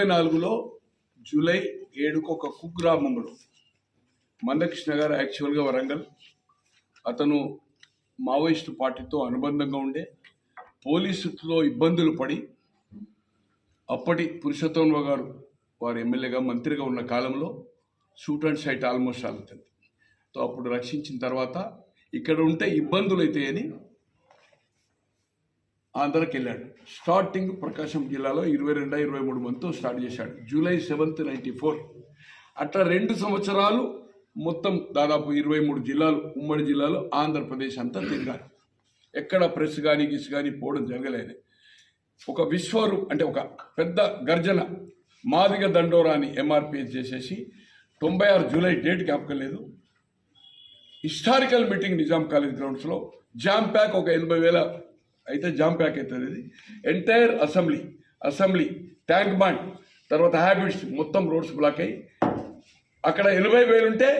తొంభై నాలుగులో జూలై ఏడుకు ఒక కుగ్రామంలో మందకృష్ణ గారు యాక్చువల్గా వరంగల్. అతను మావోయిస్టు పార్టీతో అనుబంధంగా ఉండే పోలీసులో ఇబ్బందులు పడి అప్పటి పురుషోత్తమ గారు వారు ఎమ్మెల్యేగా మంత్రిగా ఉన్న కాలంలో షూట్ అండ్ సైట్ ఆల్మోస్ట్ ఆగుతుంది. సో అప్పుడు రక్షించిన తర్వాత ఇక్కడ ఉంటే ఇబ్బందులు అవుతాయని ఆంధ్రాకి వెళ్ళాడు. స్టార్టింగ్ ప్రకాశం జిల్లాలో ఇరవై రెండు ఇరవై మూడు మందితో స్టార్ట్ చేశాడు. జూలై సెవెంత్ నైంటీ ఫోర్ అట్లా రెండు సంవత్సరాలు మొత్తం దాదాపు ఇరవై మూడు జిల్లాలు ఉమ్మడి జిల్లాలో ఆంధ్రప్రదేశ్ అంతా తిరిగారు. ఎక్కడ ప్రెస్ కానీ గిస్ కానీ పోవడం జరగలేదు. ఒక విశ్వరు అంటే ఒక పెద్ద గర్జన మాదిగ దండోరాని ఎంఆర్పిఎస్ చేసేసి తొంభై ఆరు జూలై డేట్ జ్ఞాపకం లేదు. హిస్టారికల్ మీటింగ్ నిజాం కాలేజ్ గ్రౌండ్స్లో జామ్ ప్యాక్ ఒక ఎనభై వేల అయితే జామ్ ప్యాక్ అవుతుంది ఇది. Entire assembly assembly Tank Bund తర్వాత హ్యాబిట్స్ మొత్తం రోడ్స్ బ్లాక్ అయ్యి అక్కడ ఎనభై వేలు ఉంటే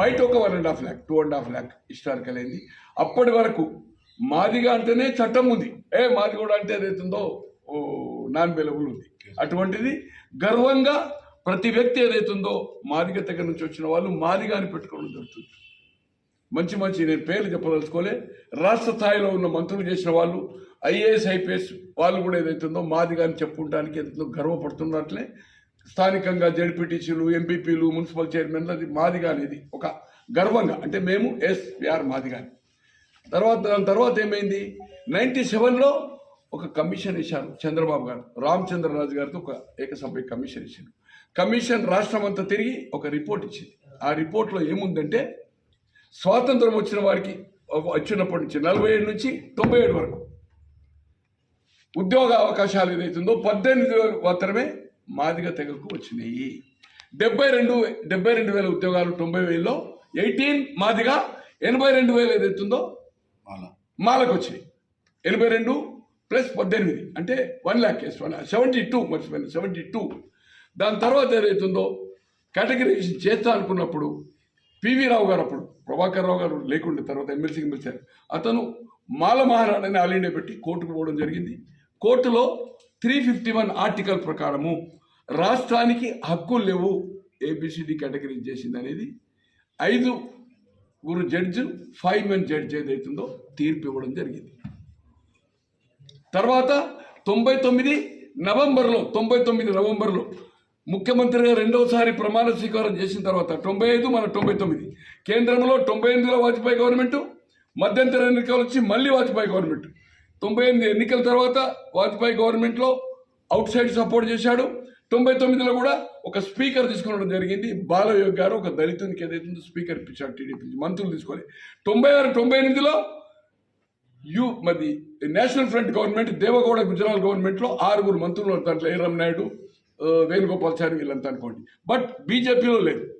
బయట ఒక one and half lakh two and half lakh historical అయింది. అప్పటి వరకు మాదిగా అంటేనే చట్టం ఉంది. ఏ మాది కూడా అంటే ఏదైతుందో నాన్ అవైలబుల్ ఉంది. అటువంటిది గర్వంగా ప్రతి వ్యక్తి ఏదైతుందో మాదిగ దగ్గర నుంచి వచ్చిన వాళ్ళు మాదిగా అని పెట్టుకోవడం జరుగుతుంది. మంచి మంచి నేను పేర్లు చెప్పదలుచుకోలే. రాష్ట్ర స్థాయిలో ఉన్న మంత్రులు చేసిన వాళ్ళు ఐఏఎస్ ఐపీఎస్ వాళ్ళు కూడా ఏదైతుందో మాదిగా అని చెప్పుకోవడానికి ఎంతో గర్వపడుతున్నట్లే. స్థానికంగా జడ్పీటీసీలు ఎంపీపీలు మున్సిపల్ చైర్మన్లు అది మాదిగా అనేది ఒక గర్వంగా అంటే మేము ఎస్ విఆర్ మాదిగా తర్వాత దాని తర్వాత ఏమైంది? నైన్టీ సెవెన్లో ఒక కమిషన్ ఇచ్చారు చంద్రబాబు గారు. రామచంద్రరాజు గారితో ఒక ఏకసభ్య కమిషన్ ఇచ్చారు కమిషన్ రాష్ట్రం అంతా తిరిగి ఒక రిపోర్ట్ ఇచ్చింది. ఆ రిపోర్ట్లో ఏముందంటే స్వాతంత్రం వచ్చిన వారికి వచ్చినప్పటి నుంచి నలభై ఏడు నుంచి తొంభై ఏడు వరకు ఉద్యోగ అవకాశాలు ఏదైతుందో పద్దెనిమిది వేలు మాత్రమే మాదిగ తెగకు వచ్చినాయి. డెబ్బై రెండు డెబ్బై రెండు వేల ఉద్యోగాలు తొంభై వేలలో ఎయిటీన్ మాదిగా ఎనభై రెండు వేలు ఏదైతుందో మాలకు వచ్చినాయి. ఎనభై రెండు ప్లస్ పద్దెనిమిది అంటే వన్ ల్యాక్ ఎస్ వన్ సెవెంటీ టూ మర్చిపోయింది సెవెంటీ టూ. దాని తర్వాత ఏదైతుందో కేటగిరైజేషన్ చేస్తా అనుకున్నప్పుడు పివి రావు గారు అప్పుడు ప్రభాకర్ రావు గారు లేకుండే తర్వాత ఎమ్మెల్సీకి పిలిచారు అతను మాల మహారాణని ఆల్ ఇండియా పెట్టి కోర్టుకు పోవడం జరిగింది. కోర్టులో త్రీ ఫిఫ్టీ వన్ ఆర్టికల్ ప్రకారము రాష్ట్రానికి హక్కులు లేవు ఏబిసిడి కేటగిరీ చేసింది అనేది ఐదు గురు జడ్జి ఫైవ్ మెన్ జడ్జి ఏదైతుందో తీర్పు ఇవ్వడం జరిగింది. తర్వాత తొంభై తొమ్మిది నవంబర్లో తొంభై తొమ్మిది నవంబర్లో ముఖ్యమంత్రిగా రెండవసారి ప్రమాణ స్వీకారం చేసిన తర్వాత తొంభై ఐదు మన తొంభై తొమ్మిది. కేంద్రంలో తొంభై ఎనిమిదిలో వాజ్పేయి గవర్నమెంట్ మధ్యంతర ఎన్నికలు వచ్చి మళ్ళీ వాజ్పేయి గవర్నమెంట్. తొంభై ఎనిమిది ఎన్నికల తర్వాత వాజ్పేయి గవర్నమెంట్లో అవుట్ సైడ్ సపోర్ట్ చేశాడు. తొంభై తొమ్మిదిలో కూడా ఒక స్పీకర్ తీసుకోవడం జరిగింది. బాలయోగ్ గారు ఒక దళితునికి ఏదైతుందో స్పీకర్ ఇప్పించాడు టీడీపీ మంత్రులు తీసుకొని తొంభై ఆరు తొంభై ఎనిమిదిలో యు మరి national front government Deve Gowda Gujarat గవర్నమెంట్లో ఆరుగురు మంత్రులు దాంట్లో ఏరం నాయుడు వేణుగోపాల్చారి వీళ్ళంతా అనుకోండి. బట్ బీజేపీలో లేదు.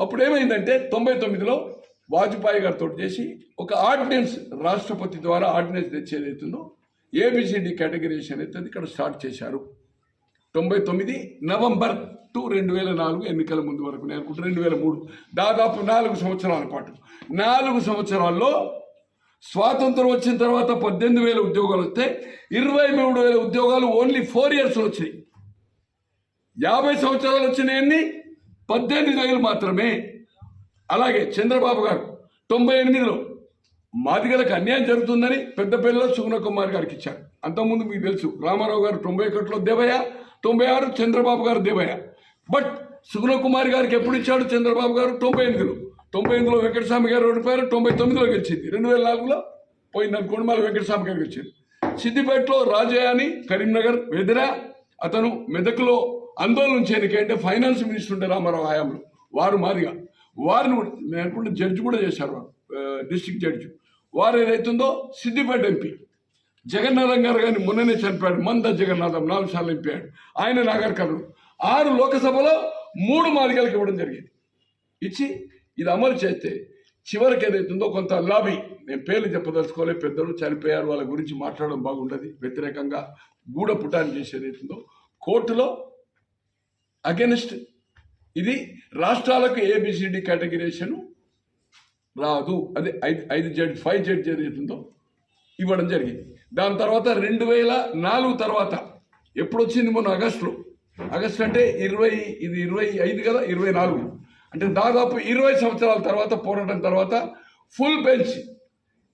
అప్పుడు ఏమైందంటే తొంభై తొమ్మిదిలో వాజ్పేయి గారితో చేసి ఒక ఆర్డినెన్స్ రాష్ట్రపతి ద్వారా ఆర్డినెన్స్ తెచ్చేది అవుతుందో ఏబిసిడి కేటగిరేషన్ అయితే ఇక్కడ స్టార్ట్ చేశారు. తొంభై తొమ్మిది నవంబర్ టు రెండు వేల నాలుగు ఎన్నికల ముందు వరకు నేను రెండు వేల మూడు. దాదాపు నాలుగు సంవత్సరాల పాటు. నాలుగు సంవత్సరాల్లో స్వాతంత్రం వచ్చిన తర్వాత పద్దెనిమిది వేల ఉద్యోగాలు వస్తే ఇరవై మూడు వేల ఉద్యోగాలు ఓన్లీ ఫోర్ ఇయర్స్ వచ్చినాయి. యాభై సంవత్సరాలు వచ్చినాయన్ని పద్దెనిమిది వేలు మాత్రమే. అలాగే చంద్రబాబు గారు తొంభై ఎనిమిదిలో మాదిగలకు అన్యాయం జరుగుతుందని పెద్దపల్లిలో సుగుణ కుమార్ గారికి ఇచ్చారు. అంతకుముందు మీకు తెలుసు రామారావు గారు తొంభై ఒకటిలో దేవయ్య తొంభై ఆరు చంద్రబాబు గారు దేవయ్య. బట్ సుగుణ కుమార్ గారికి ఎప్పుడు ఇచ్చాడు చంద్రబాబు గారు? తొంభై ఎనిమిదిలో. తొంభై ఎనిమిదిలో వెంకటస్వామి గారు ఓడిపోయారు తొంభై తొమ్మిదిలో గెలిచింది. రెండు వేల నాలుగులో పోయింది అనుకోండి మళ్ళీ వెంకటస్వామి గారు గెలిచింది. సిద్దిపేటలో రాజయ్య అని కరీంనగర్ వెదిరా అతను మెదక్లో ఆందోళన నుంచి అంటే ఫైనాన్స్ మినిస్టర్ ఉండే రామారావు హయాంలో. వారు మాదిగా. వారిని కూడా నేను అనుకుంటే జడ్జి కూడా చేశారు వారు డిస్టిక్ జడ్జి. వారు ఏదైతుందో సిద్దిపేట ఎంపీ. జగన్నాథం గారు కానీ మొన్ననే చనిపోయాడు. మంద జగన్నాథం నాలుగు సార్లు ఎంపీయాడు ఆయన నాగర్ ఆరు లోకసభలో మూడు మాదిగలకు ఇవ్వడం జరిగింది. ఇచ్చి ఇది అమలు చేస్తే చివరికి ఏదైతుందో కొంత లాబీ నేను పేర్లు చెప్పదలుచుకోలే పెద్దలు చనిపోయారు వాళ్ళ గురించి మాట్లాడడం బాగుండదు. వ్యతిరేకంగా గూడ పుటాన్ని చేసేది కోర్టులో అగెనిస్ట్. ఇది రాష్ట్రాలకు ఏబిసిడి కేటగిరేషన్ రాదు. అదే ఐదు ఐదు జడ్ ఫైవ్ జడ్జ్ ఏదైతుందో ఇవ్వడం జరిగింది. దాని తర్వాత రెండు వేల నాలుగు తర్వాత ఎప్పుడు వచ్చింది మొన్న ఆగస్టులో? ఆగస్టు అంటే ఇరవై ఇది ఇరవై ఐదు కదా ఇరవై నాలుగు. అంటే దాదాపు ఇరవై సంవత్సరాల తర్వాత పోరాటం తర్వాత ఫుల్ బెంచ్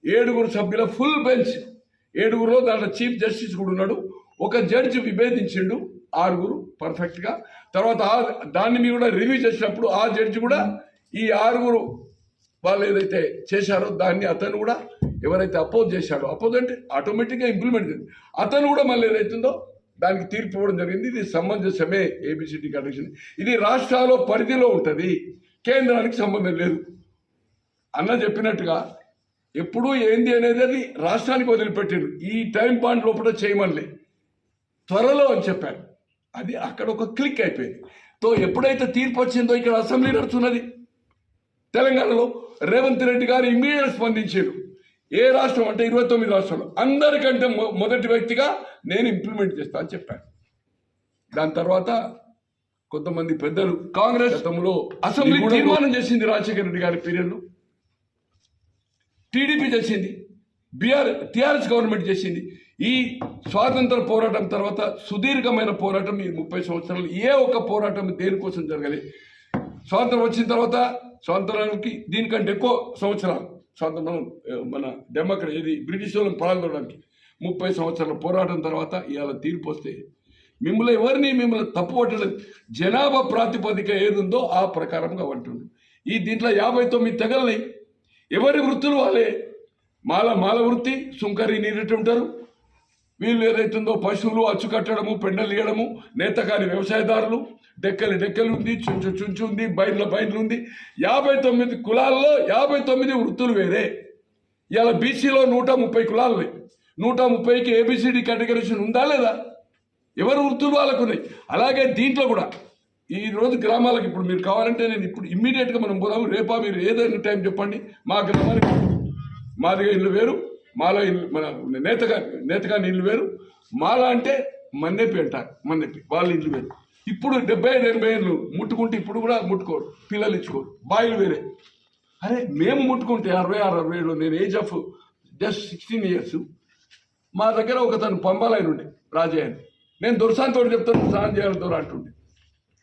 ఏడుగురు సభ్యుల ఫుల్ బెంచ్ ఏడుగురులో దాంట్లో చీఫ్ జస్టిస్ కూడా ఉన్నాడు. ఒక జడ్జి విభేదించిండు ఆరుగురు పర్ఫెక్ట్గా తర్వాత ఆ- దాన్ని మీరు కూడా రివ్యూ చేసినప్పుడు ఆ జడ్జి కూడా ఈ ఆరుగురు వాళ్ళు ఏదైతే చేశారో దాన్ని అతను కూడా ఎవరైతే అపోజ్ చేశాడో అపోజ్ అంటే ఆటోమేటిక్గా ఇంప్లిమెంట్ అతను కూడా మళ్ళీ ఏదైతుందో దానికి తీర్పు ఇవ్వడం జరిగింది. ఇది సమంజసమే ఏబిసిటీ కండిషన్ ఇది రాష్ట్రాల పరిధిలో ఉంటుంది. కేంద్రానికి సంబంధం లేదు. అన్న చెప్పినట్టుగా ఎప్పుడు ఏంది అనేది అది రాష్ట్రానికి వదిలిపెట్టారు ఈ టైం పాయింట్ లోపల చేయమనిలే. త్వరలో అని చెప్పారు. అది అక్కడ ఒక క్లిక్ అయిపోయింది. తో ఎప్పుడైతే తీర్పు వచ్చిందో ఇక్కడ అసెంబ్లీ నడుచున్నది తెలంగాణలో రేవంత్ రెడ్డి గారు ఇమీడియట్ స్పందించారు ఏ రాష్ట్రం అంటే ఇరవై తొమ్మిది రాష్ట్రాలు. అందరికంటే మొ- మొదటి వ్యక్తిగా నేను ఇంప్లిమెంట్ చేస్తా అని చెప్పాను. దాని తర్వాత కొంతమంది పెద్దలు కాంగ్రెస్ గతంలో అసెంబ్లీ తీర్మానం చేసింది రాజశేఖర రెడ్డి గారి పీరియడ్లో. టీడీపీ చేసింది బీఆర్ టీఆర్ఎస్ గవర్నమెంట్ చేసింది. ఈ స్వాతంత్ర పోరాటం తర్వాత సుదీర్ఘమైన పోరాటం ఈ ముప్పై సంవత్సరాలు. ఏ ఒక్క పోరాటం దేనికోసం జరగలేదు స్వాతంత్రం వచ్చిన తర్వాత స్వాతంత్రానికి దీనికంటే ఎక్కువ సంవత్సరాలు. స్వాతంత్రం మన డెమోక్రసీ ఇది బ్రిటిష్ వాళ్ళని పాల్గొనడానికి ముప్పై సంవత్సరాల పోరాటం తర్వాత ఇవాళ తీర్పు వస్తే మిమ్మల్ని ఎవరిని మిమ్మల్ని తప్పు పట్టలేదు జనాభా ప్రాతిపదిక ఏది ఉందో ఆ ప్రకారంగా అంటుండు ఈ దీంట్లో యాభై తొమ్మిది తెగలని ఎవరి వృత్తులు వాళ్ళే? మాల మాల వృత్తి సుంకరి నీరెట్టు ఉంటారు వీళ్ళు ఏదైతుందో పశువులు అచ్చు కట్టడము పెండలు ఇయ్యడము నేతకాని వ్యవసాయదారులు డెక్కలు డెక్కలు ఉంది చుంచు చుంచు ఉంది బయళ్ళ బయలు ఉంది యాభై తొమ్మిది కులాల్లో యాభై తొమ్మిది వృత్తులు వేరే. ఇలా బీసీలో నూట ముప్పై కులాలు ఉన్నాయి నూట ముప్పైకి ఏబిసిడి కేటగరీషన్ ఉందా లేదా? ఎవరు వృత్తులు వాళ్ళకు ఉన్నాయి అలాగే దీంట్లో కూడా. ఈ రోజు గ్రామాలకు ఇప్పుడు మీరు కావాలంటే నేను ఇప్పుడు ఇమ్మీడియట్గా మనం పోదాము. రేపా మీరు ఏదైనా టైం చెప్పండి. మా గ్రామానికి మాదిగా ఇల్లు వేరు. మాలో ఇల్లు మన నేతగా నేతగా ఇల్లు వేరు మాల అంటే మన్నెపి అంటారు మన్నెపి వాళ్ళ ఇల్లు వేరు. ఇప్పుడు డెబ్బై ఐదు ఎనభై ఏళ్ళు ముట్టుకుంటే ఇప్పుడు కూడా ముట్టుకోరు పిల్లలు ఇచ్చుకోరు బాయిలు వేరే. అరే మేము ముట్టుకుంటే అరవై ఆరు అరవై ఏళ్ళు నేను age of just sixteen years మా దగ్గర ఒక తను పంబాలైన ఉండే రాజయ్య అని నేను దొరసాంతో చెప్తాను స్నానం చేయాలి దొర అంటుండే.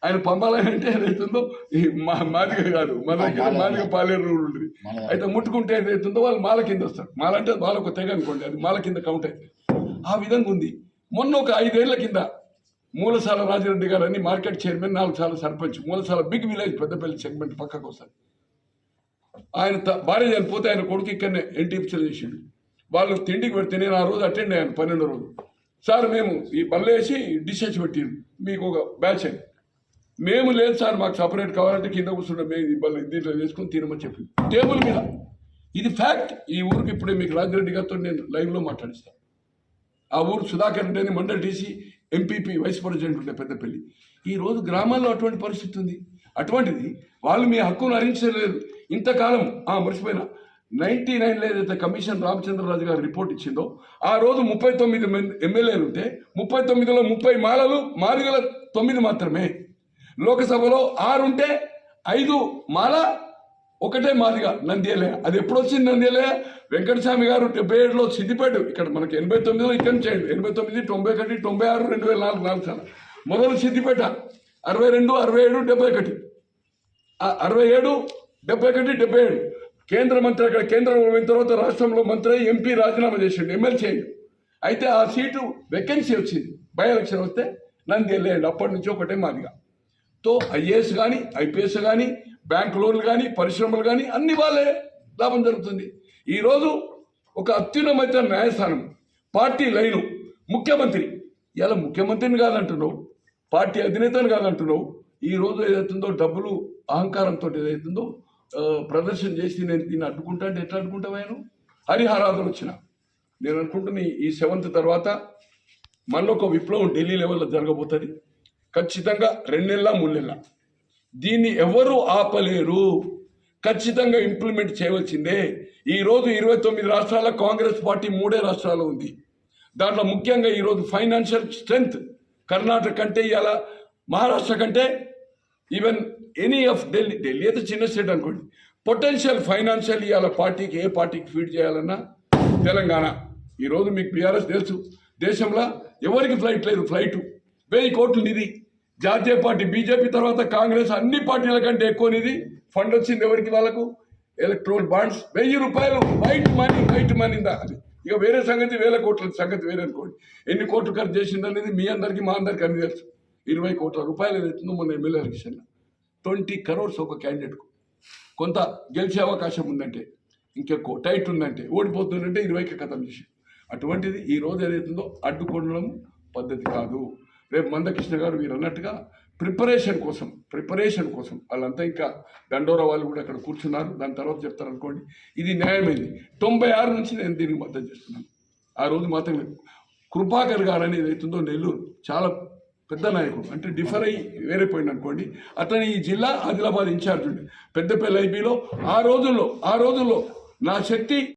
ఆయన పంబాలైన అంటే ఏదైతుందో ఈ మా మాదిగ కాదు. మన దగ్గర మాదిగ పాలేరు రూల్ ఉంటుంది అయితే ముట్టుకుంటే ఏదైతుందో వాళ్ళు మాల కింద వస్తారు. మాల అంటే మాల ఒక తెగ అనుకోండి అది మాల కింద కౌంట్ అవుతుంది ఆ విధంగా ఉంది. మొన్న ఒక ఐదేళ్ళ కింద మూలసాల రాజిరెడ్డి గారు అని మార్కెట్ చైర్మన్ నాలుగు సార్లు sarpanch Moolasala big village Peddapalli segment పక్కకు వస్తారు. ఆయన భార్య చనిపోతే ఆయన కొడుకు ఇక్కడనే ఎన్టీపీసీలో చేసిండు. వాళ్ళు తిండికి పెడితే నేను ఆ రోజు అటెండ్ అయ్యాను పన్నెండో రోజు. సార్ మేము ఈ బల్లేసి డిషెస్ పెట్టిండు మీకు ఒక బ్యాచ్ అని. మేము లేదు సార్ మాకు సపరేట్ కావాలంటే కింద కూర్చుంటే మేము ఇబ్బంది దీంట్లో వేసుకొని తినమని చెప్పి. టేబుల్ మీద. ఇది ఫ్యాక్ట్ ఈ ఊరికి ఇప్పుడే మీకు రాజిరెడ్డి గారితో నేను లైవ్లో మాట్లాడిస్తాను ఆ ఊరు సుధాకర్ రెడ్డి అని mandal DC MPP vice president ఉండే పెద్దపల్లి. ఈ రోజు గ్రామాల్లో అటువంటి పరిస్థితి ఉంది. అటువంటిది వాళ్ళు మీ హక్కును హరించలేదు. ఇంతకాలం ఆ మర్చిపోయినా. నైంటీ నైన్లో ఏదైతే కమిషన్ రామచంద్రరాజు గారు రిపోర్ట్ ఇచ్చిందో ఆ రోజు ముప్పై తొమ్మిది ఎమ్మెల్యేలు ఉంటే ముప్పై తొమ్మిదిలో ముప్పై మాలలు మాదిగల తొమ్మిది మాత్రమే. లోకసభలో ఆరు ఉంటే ఐదు మాల ఒకటే మాదిగా నంద్యాలే. అది ఎప్పుడు వచ్చింది వెంకటస్వామి గారు డెబ్బై ఏడులో సిద్దిపేట ఇక్కడ మనకి ఎనభై తొమ్మిదిలో ఇక్కడ చేయండి. ఎనభై తొమ్మిది తొంభై ఒకటి తొంభై ఆరు రెండు వేల నాలుగు నాలుగు సార్లు. మొదలు సిద్దిపేట అరవై రెండు అరవై ఏడు డెబ్బై ఒకటి అరవై ఏడు డెబ్బై ఒకటి డెబ్బై ఏడు కేంద్ర మంత్రి అక్కడ కేంద్రం పోయిన తర్వాత రాష్ట్రంలో మంత్రి ఎంపీ రాజీనామా చేసిండు. ఎమ్మెల్సీ అయితే ఆ సీటు వెకెన్సీ వచ్చింది. బై ఎలక్షన్ వస్తే నన్ను వెళ్ళేయండి అప్పటి నుంచి ఒకటే మాదిగా. తో ఐఏఎస్ కానీ ఐపీఎస్ కానీ బ్యాంక్ లోన్లు కానీ పరిశ్రమలు కానీ అన్ని వాళ్ళే లాభం జరుగుతుంది. ఈరోజు ఒక అత్యున్నమైన న్యాయస్థానం పార్టీ లైను ముఖ్యమంత్రి. ఇలా ముఖ్యమంత్రిని కాదంటున్నావు పార్టీ అధినేతను కాదంటున్నావు. ఈ రోజు ఏదైతుందో డబ్బులు అహంకారంతో ఏదైతుందో ప్రదర్శన చేసి నేను దీన్ని అడ్డుకుంటా అంటే ఎట్లా అడ్డుకుంటావు ఆయన? హరిహరాదులు వచ్చిన. నేను అనుకుంటున్నా ఈ- ఈ సెవెంత్ తర్వాత మళ్ళీ ఒక విప్లవం ఢిల్లీ లెవెల్లో జరగబోతుంది. ఖచ్చితంగా రెండు నెలల దీన్ని ఎవరు ఆపలేరు? ఖచ్చితంగా ఇంప్లిమెంట్ చేయవలసిందే. ఈ రోజు ఇరవై తొమ్మిది రాష్ట్రాల కాంగ్రెస్ పార్టీ మూడే రాష్ట్రాలు ఉంది. దాంట్లో ముఖ్యంగా ఈరోజు ఫైనాన్షియల్ స్ట్రెంగ్త్ కర్ణాటక కంటే ఇవాళ మహారాష్ట్ర కంటే even any of Delhi Delhi అయితే చిన్న స్టేట్ అనుకోండి. పొటెన్షియల్ ఫైనాన్షియల్ ఇవాళ పార్టీకి ఏ పార్టీకి ఫీడ్ చేయాలన్నా తెలంగాణ. ఈరోజు మీకు బీఆర్ఎస్ తెలుసు. దేశంలో ఎవరికి ఫ్లైట్ లేదు? ఫ్లైట్ వెయ్యి కోట్లు నిధి. జాతీయ పార్టీ బీజేపీ తర్వాత కాంగ్రెస్ అన్ని పార్టీల కంటే ఎక్కువ నిధి ఫండ్ వచ్చింది ఎవరికి వాళ్ళకు? Electoral bonds. వెయ్యి రూపాయలు. వైట్ మనీ వైట్ మనీ దా అది. ఇక వేరే సంగతి వేల కోట్ల సంగతి వేరే అనుకోండి. ఎన్ని కోట్లు ఖర్చు చేసింది అనేది మీ అందరికీ మా అందరికీ అన్ని తెలుసు. ఇరవై కోట్ల రూపాయలు ఏదైతుందో మన ఎమ్మెల్యే ఎలక్షన్లో ట్వంటీ కరోర్స్ ఒక క్యాండిడేట్కు కొంత గెలిచే అవకాశం ఉందంటే ఇంకెక్కువ టైట్ ఉందంటే ఓడిపోతుందంటే ఇరవైకి కథం చేసి అటువంటిది ఈ రోజు ఏదైతుందో అడ్డుకోవడం పద్ధతి కాదు. రేపు మందకృష్ణ గారు మీరు అన్నట్టుగా ప్రిపరేషన్ కోసం ప్రిపరేషన్ కోసం వాళ్ళంతా ఇంకా దండోరా వాళ్ళు కూడా అక్కడ కూర్చున్నారు. దాని తర్వాత చెప్తారు అనుకోండి. ఇది న్యాయమైంది. తొంభై ఆరు నుంచి నేను దీనికి మద్దతు చేస్తున్నాను. ఆ రోజు మాత్రం కృపాకర్ గారు అనేది ఏదైతుందో నెల్లూరు. చాలా పెద్ద నాయకుడు. అంటే డిఫర్ అయ్యి వేరే పోయింది అనుకోండి. అతని ఈ జిల్లా ఆదిలాబాద్ ఇన్ఛార్జ్ ఉండే. పెద్దపల్లి ఐపీలో ఆ రోజుల్లో ఆ రోజుల్లో నా శక్తి